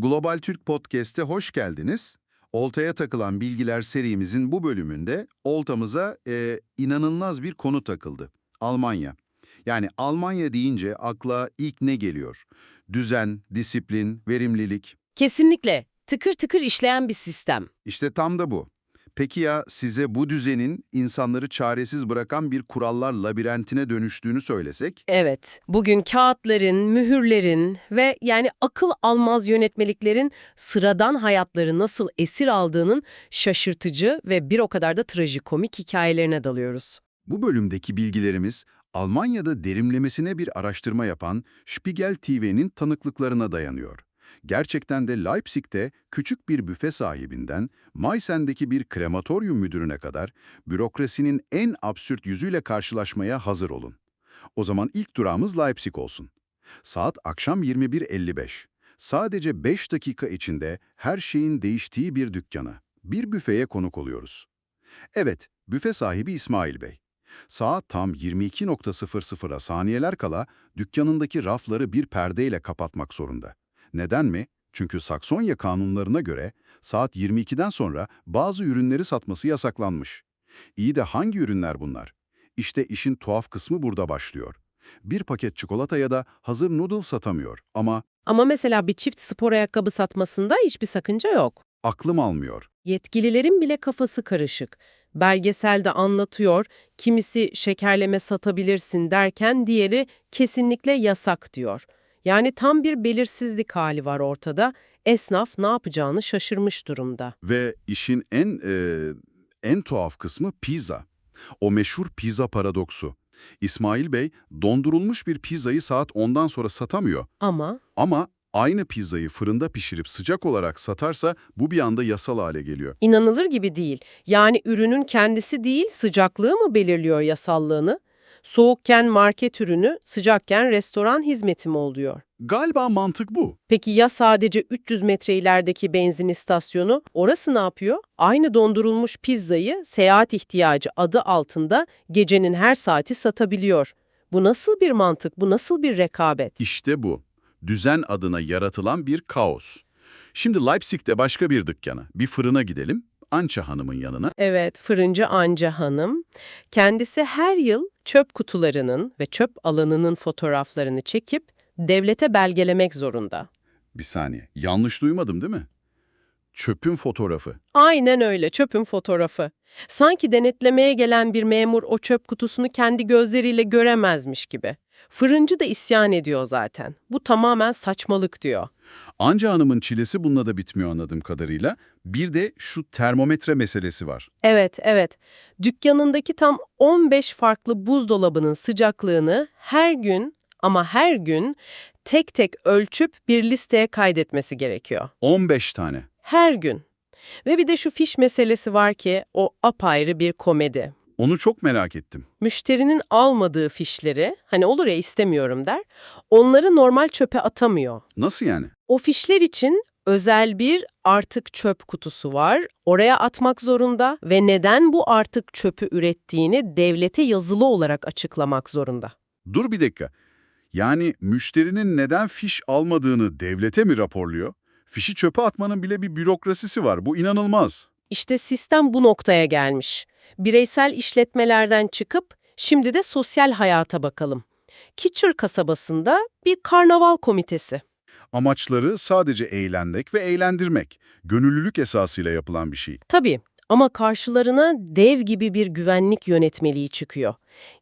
Global Türk Podcast'e hoş geldiniz. Oltaya takılan bilgiler serimizin bu bölümünde oltamıza e, inanılmaz bir konu takıldı. Almanya. Yani Almanya deyince akla ilk ne geliyor? Düzen, disiplin, verimlilik. Kesinlikle. Tıkır tıkır işleyen bir sistem. İşte tam da bu. Peki ya size bu düzenin insanları çaresiz bırakan bir kurallar labirentine dönüştüğünü söylesek? Evet, bugün kağıtların, mühürlerin ve yani akıl almaz yönetmeliklerin sıradan hayatları nasıl esir aldığının şaşırtıcı ve bir o kadar da trajikomik hikayelerine dalıyoruz. Bu bölümdeki bilgilerimiz Almanya'da derinlemesine bir araştırma yapan Spiegel TV'nin tanıklıklarına dayanıyor. Gerçekten de Leipzig'te küçük bir büfe sahibinden Meisen'deki bir krematoryum müdürüne kadar bürokrasinin en absürt yüzüyle karşılaşmaya hazır olun. O zaman ilk durağımız Leipzig olsun. Saat akşam 21.55. Sadece 5 dakika içinde her şeyin değiştiği bir dükkana, bir büfeye konuk oluyoruz. Evet, büfe sahibi İsmail Bey. Saat tam 22.00'a saniyeler kala dükkanındaki rafları bir perdeyle kapatmak zorunda. Neden mi? Çünkü Saksonya kanunlarına göre saat 22'den sonra bazı ürünleri satması yasaklanmış. İyi de hangi ürünler bunlar? İşte işin tuhaf kısmı burada başlıyor. Bir paket çikolata ya da hazır noodle satamıyor ama Ama mesela bir çift spor ayakkabı satmasında hiçbir sakınca yok. aklım almıyor. Yetkililerin bile kafası karışık. Belgeselde anlatıyor, kimisi şekerleme satabilirsin derken diğeri kesinlikle yasak diyor. Yani tam bir belirsizlik hali var ortada. Esnaf ne yapacağını şaşırmış durumda. Ve işin en e, en tuhaf kısmı pizza. O meşhur pizza paradoksu. İsmail Bey dondurulmuş bir pizzayı saat 10'dan sonra satamıyor. Ama Ama aynı pizzayı fırında pişirip sıcak olarak satarsa bu bir anda yasal hale geliyor. inanılır gibi değil. Yani ürünün kendisi değil, sıcaklığı mı belirliyor yasallığını? Soğukken market ürünü, sıcakken restoran hizmeti mi oluyor? Galiba mantık bu. Peki ya sadece 300 metre ilerideki benzin istasyonu? Orası ne yapıyor? Aynı dondurulmuş pizzayı seyahat ihtiyacı adı altında gecenin her saati satabiliyor. Bu nasıl bir mantık, bu nasıl bir rekabet? İşte bu. Düzen adına yaratılan bir kaos. Şimdi Leipzig'te başka bir dükkana, bir fırına gidelim. Ança Hanım'ın yanına. Evet, fırıncı Anca Hanım. Kendisi her yıl çöp kutularının ve çöp alanının fotoğraflarını çekip devlete belgelemek zorunda. Bir saniye, yanlış duymadım değil mi? Çöpün fotoğrafı. Aynen öyle, çöpün fotoğrafı. Sanki denetlemeye gelen bir memur o çöp kutusunu kendi gözleriyle göremezmiş gibi. Fırıncı da isyan ediyor zaten. Bu tamamen saçmalık diyor. Anca Hanım'ın çilesi bununla da bitmiyor anladığım kadarıyla. Bir de şu termometre meselesi var. Evet, evet. Dükkanındaki tam 15 farklı buzdolabının sıcaklığını her gün ama her gün tek tek ölçüp bir listeye kaydetmesi gerekiyor. 15 tane. Her gün. Ve bir de şu fiş meselesi var ki o apayrı bir komedi. Onu çok merak ettim. Müşterinin almadığı fişleri, hani olur ya istemiyorum der, onları normal çöpe atamıyor. Nasıl yani? O fişler için özel bir artık çöp kutusu var. Oraya atmak zorunda ve neden bu artık çöpü ürettiğini devlete yazılı olarak açıklamak zorunda. Dur bir dakika. Yani müşterinin neden fiş almadığını devlete mi raporluyor? Fişi çöpe atmanın bile bir bürokrasisi var. Bu inanılmaz. İşte sistem bu noktaya gelmiş. Bireysel işletmelerden çıkıp şimdi de sosyal hayata bakalım. Kitcher kasabasında bir karnaval komitesi. Amaçları sadece eğlenmek ve eğlendirmek. Gönüllülük esasıyla yapılan bir şey. Tabii ama karşılarına dev gibi bir güvenlik yönetmeliği çıkıyor.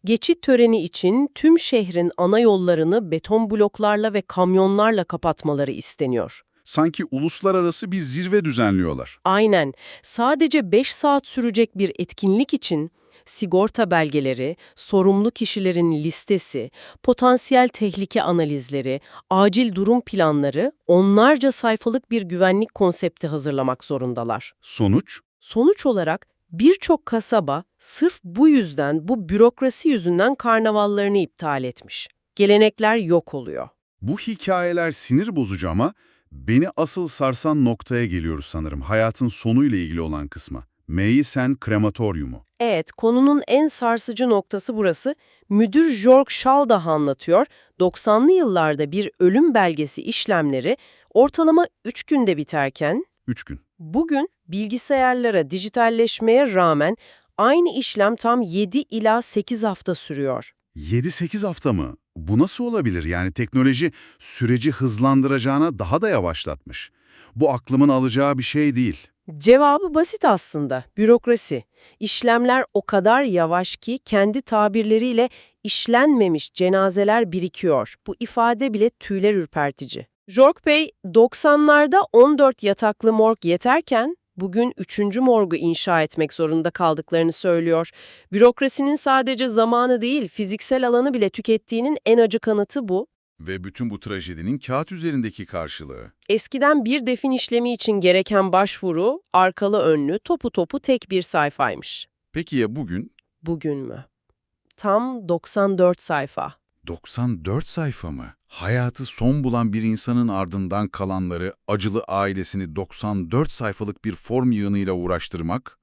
Geçit töreni için tüm şehrin ana yollarını beton bloklarla ve kamyonlarla kapatmaları isteniyor. Sanki uluslararası bir zirve düzenliyorlar. Aynen, sadece 5 saat sürecek bir etkinlik için sigorta belgeleri, sorumlu kişilerin listesi, potansiyel tehlike analizleri, acil durum planları, onlarca sayfalık bir güvenlik konsepti hazırlamak zorundalar. Sonuç? Sonuç olarak birçok kasaba sırf bu yüzden, bu bürokrasi yüzünden karnavallarını iptal etmiş. Gelenekler yok oluyor. Bu hikayeler sinir bozucu ama beni asıl sarsan noktaya geliyoruz sanırım. Hayatın sonuyla ilgili olan kısma. Meysen krematoryumu. Evet, konunun en sarsıcı noktası burası. Müdür Jörg Schaldah anlatıyor. 90'lı yıllarda bir ölüm belgesi işlemleri ortalama 3 günde biterken 3 gün. bugün bilgisayarlara, dijitalleşmeye rağmen aynı işlem tam 7 ila 8 hafta sürüyor. 7-8 hafta mı? Bu nasıl olabilir? Yani teknoloji süreci hızlandıracağına daha da yavaşlatmış. Bu aklımın alacağı bir şey değil. Cevabı basit aslında, bürokrasi. İşlemler o kadar yavaş ki kendi tabirleriyle işlenmemiş cenazeler birikiyor. Bu ifade bile tüyler ürpertici. Jork Bey, 90'larda 14 yataklı morg yeterken bugün 3. morgu inşa etmek zorunda kaldıklarını söylüyor. Bürokrasinin sadece zamanı değil, fiziksel alanı bile tükettiğinin en acı kanıtı bu. Ve bütün bu trajedinin kağıt üzerindeki karşılığı. Eskiden bir defin işlemi için gereken başvuru, arkalı önlü, topu topu tek bir sayfaymış. Peki ya bugün? Bugün mü? Tam 94 sayfa. 94 sayfa mı? Hayatı son bulan bir insanın ardından kalanları, acılı ailesini 94 sayfalık bir form yığınıyla uğraştırmak?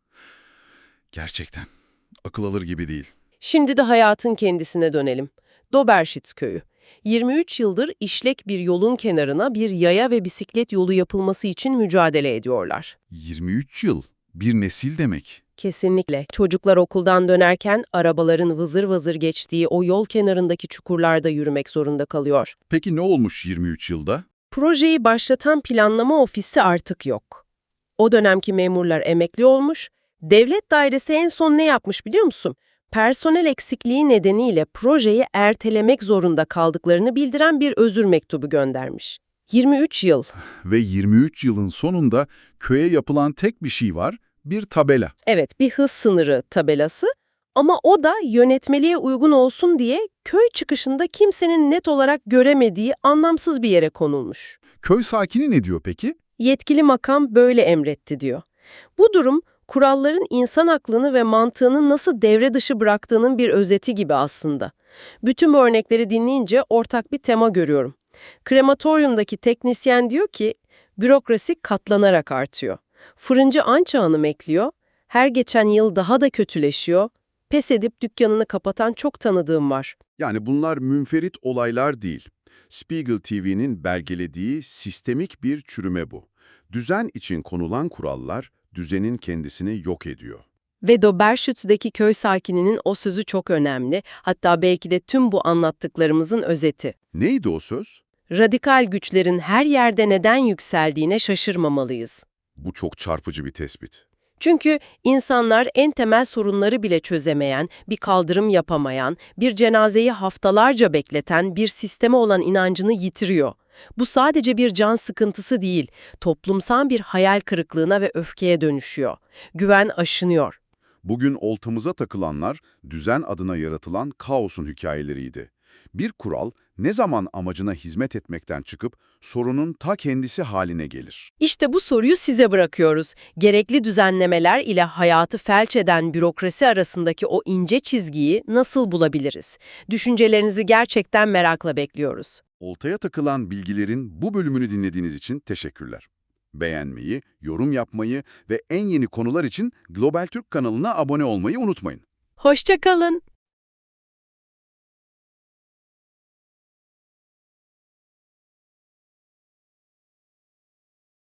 Gerçekten akıl alır gibi değil. Şimdi de hayatın kendisine dönelim. Doberşit köyü. 23 yıldır işlek bir yolun kenarına bir yaya ve bisiklet yolu yapılması için mücadele ediyorlar. 23 yıl, bir nesil demek. Kesinlikle. Çocuklar okuldan dönerken arabaların vızır vızır geçtiği o yol kenarındaki çukurlarda yürümek zorunda kalıyor. Peki ne olmuş 23 yılda? Projeyi başlatan planlama ofisi artık yok. O dönemki memurlar emekli olmuş. Devlet dairesi en son ne yapmış biliyor musun? Personel eksikliği nedeniyle projeyi ertelemek zorunda kaldıklarını bildiren bir özür mektubu göndermiş. 23 yıl. Ve 23 yılın sonunda köye yapılan tek bir şey var, bir tabela. Evet, bir hız sınırı tabelası ama o da yönetmeliğe uygun olsun diye köy çıkışında kimsenin net olarak göremediği anlamsız bir yere konulmuş. Köy sakini ne diyor peki? Yetkili makam böyle emretti diyor. Bu durum kuralların insan aklını ve mantığını nasıl devre dışı bıraktığının bir özeti gibi aslında. Bütün bu örnekleri dinleyince ortak bir tema görüyorum. Krematoryumdaki teknisyen diyor ki bürokrasi katlanarak artıyor. Fırıncı ança hanım ekliyor, her geçen yıl daha da kötüleşiyor, pes edip dükkanını kapatan çok tanıdığım var. Yani bunlar münferit olaylar değil. Spiegel TV'nin belgelediği sistemik bir çürüme bu. Düzen için konulan kurallar düzenin kendisini yok ediyor. Ve Doberschütz'deki köy sakininin o sözü çok önemli, hatta belki de tüm bu anlattıklarımızın özeti. Neydi o söz? Radikal güçlerin her yerde neden yükseldiğine şaşırmamalıyız. Bu çok çarpıcı bir tespit. Çünkü insanlar en temel sorunları bile çözemeyen, bir kaldırım yapamayan, bir cenazeyi haftalarca bekleten bir sisteme olan inancını yitiriyor. Bu sadece bir can sıkıntısı değil, toplumsal bir hayal kırıklığına ve öfkeye dönüşüyor. Güven aşınıyor. Bugün oltamıza takılanlar düzen adına yaratılan kaosun hikayeleriydi. Bir kural ne zaman amacına hizmet etmekten çıkıp sorunun ta kendisi haline gelir. İşte bu soruyu size bırakıyoruz. Gerekli düzenlemeler ile hayatı felç eden bürokrasi arasındaki o ince çizgiyi nasıl bulabiliriz? Düşüncelerinizi gerçekten merakla bekliyoruz. Oltaya takılan bilgilerin bu bölümünü dinlediğiniz için teşekkürler. Beğenmeyi, yorum yapmayı ve en yeni konular için Global Türk kanalına abone olmayı unutmayın. Hoşça kalın.